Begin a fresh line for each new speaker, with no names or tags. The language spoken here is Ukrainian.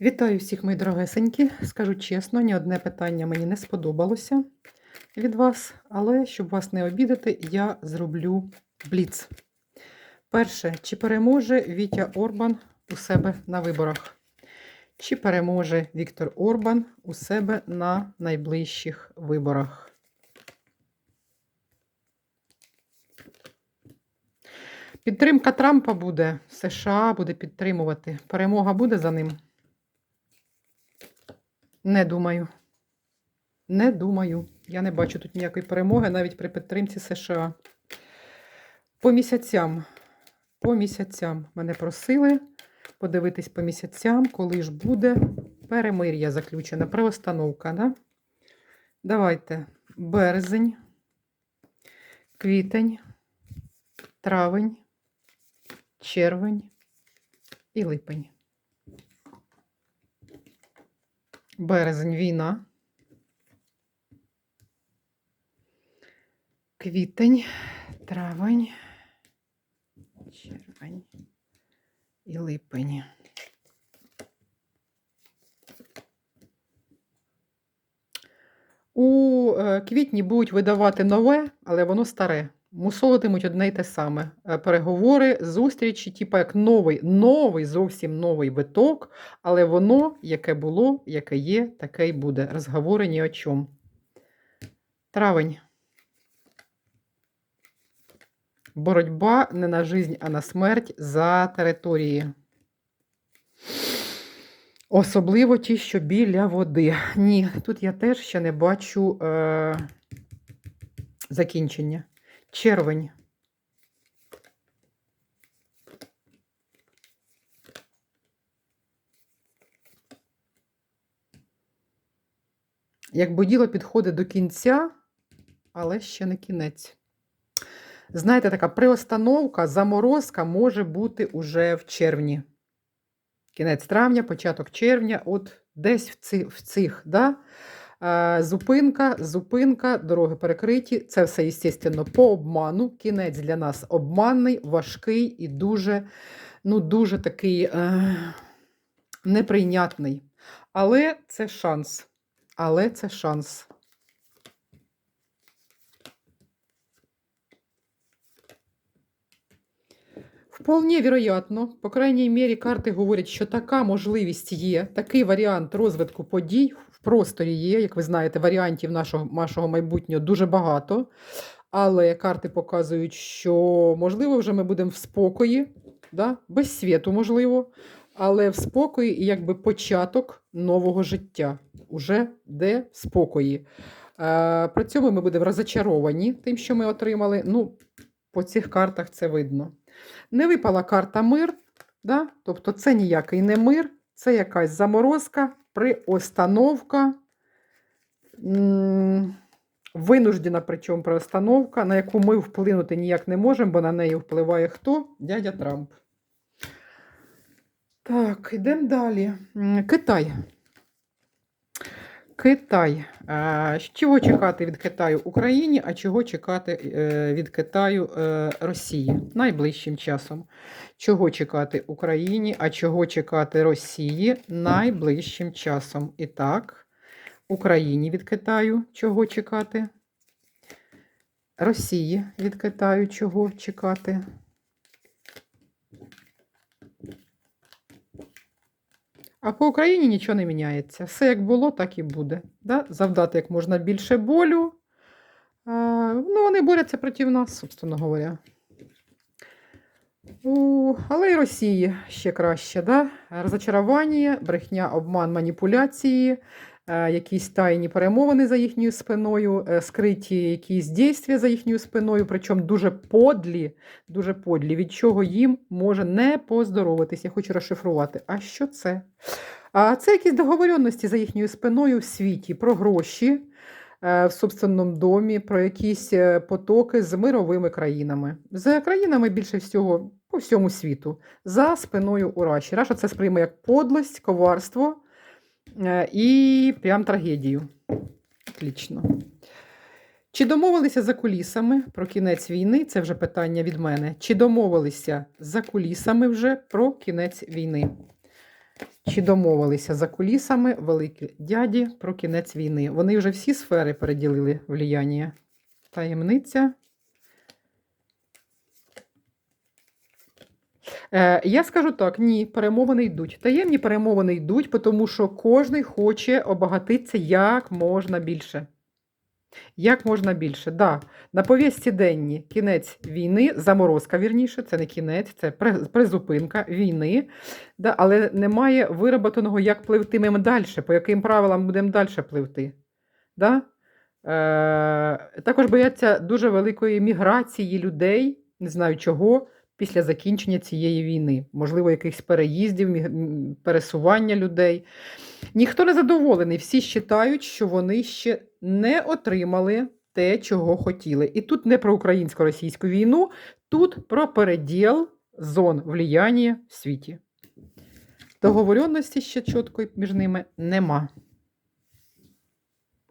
Вітаю всіх, мої дорогесенькі. Скажу чесно, ні одне питання мені не сподобалося від вас, але щоб вас не обідати, я зроблю бліц. Перше, чи переможе Вітя Орбан у себе на виборах? Чи переможе Віктор Орбан у себе на найближчих виборах? Підтримка Трампа буде, США буде підтримувати. Перемога буде за ним? Не думаю. Не думаю. Я не бачу тут ніякої перемоги навіть при підтримці США. По місяцям. По місяцям мене просили подивитись по місяцям, коли ж буде перемир'я заключена, приостановка. Да? Давайте березень, квітень, травень, червень і липень. Березень війна. Квітень, травень, червень і липень. У е, квітні будуть видавати нове, але воно старе. Мусолитимуть одне й те саме. Е, Переговори, зустрічі, типу як новий, новий, зовсім новий виток, але воно, яке було, яке є, таке й буде. Розговори ні о чому. Травень. Боротьба не на жизнь, а на смерть за території. Особливо ті, що біля води. Ні, тут я теж ще не бачу е- закінчення. Червень. Якби діло підходить до кінця, але ще не кінець. Знаєте, така приостановка, заморозка може бути уже в червні. Кінець травня, початок червня, от десь в цих, в цих да? Е, Зупинка, зупинка, дороги перекриті. Це все, звісно, по обману. Кінець для нас обманний, важкий і дуже, ну, дуже такий е, неприйнятний. Але це шанс. Але це шанс. Вполне вероятно, по крайній мірі, карти говорять, що така можливість є, такий варіант розвитку подій в просторі є. Як ви знаєте, варіантів нашого, нашого майбутнього дуже багато. Але карти показують, що, можливо, вже ми будемо в спокої, да? без світу, можливо, але в спокої і якби початок нового життя. Уже де в спокої. Е, При цьому ми будемо розочаровані тим, що ми отримали. Ну, по цих картах це видно. Не випала карта мир, да? тобто це ніякий не мир, це якась заморозка, приостановка, винуждена, причому приостановка, на яку ми вплинути ніяк не можемо, бо на неї впливає хто? Дядя Трамп. Так, йдемо далі. Китай. Китай. Чого чекати від Китаю Україні, а чого чекати е, від Китаю е, Росії найближчим часом? Чого чекати Україні, а чого чекати Росії найближчим часом? І так, Україні від Китаю чого чекати? Росії від Китаю чого чекати? А по Україні нічого не міняється. Все як було, так і буде. Да? Завдати як можна більше болю. Ну, вони борються проти нас, собственно говоря. У, але й Росії ще краще. Да? Розочарування, брехня, обман, маніпуляції, якісь тайні перемовини за їхньою спиною, е, скриті якісь дійства за їхньою спиною, причому дуже подлі, дуже подлі, від чого їм може не поздоровитись. Я хочу розшифрувати. А що це? А це якісь договоренності за їхньою спиною в світі про гроші е, в собственному домі, про якісь е, потоки з мировими країнами. За країнами більше всього по всьому світу, за спиною у Раші. Раша це сприйме як подлость, коварство е, і прям трагедію. Отлично. Чи домовилися за кулісами про кінець війни? Це вже питання від мене. Чи домовилися за кулісами вже про кінець війни? Чи домовилися за кулісами великі дяді про кінець війни? Вони вже всі сфери переділили влияння. Таємниця. Е, я скажу так: ні, перемовини йдуть. Таємні перемовини йдуть, тому що кожен хоче обагатитися як можна більше. Як можна більше. Да, на повістці денні кінець війни, заморозка, вірніше, це не кінець, це призупинка війни. Да, але немає вироботаного, як пливтимемо далі, по яким правилам будемо далі пливти. Да? Е, також бояться дуже великої міграції людей, не знаю чого, після закінчення цієї війни. Можливо, якихось переїздів, пересування людей. Ніхто не задоволений. Всі вважають, що вони ще не отримали те, чого хотіли. І тут не про українсько-російську війну, тут про переділ зон влияння в світі. Договоренності ще чіткої між ними нема.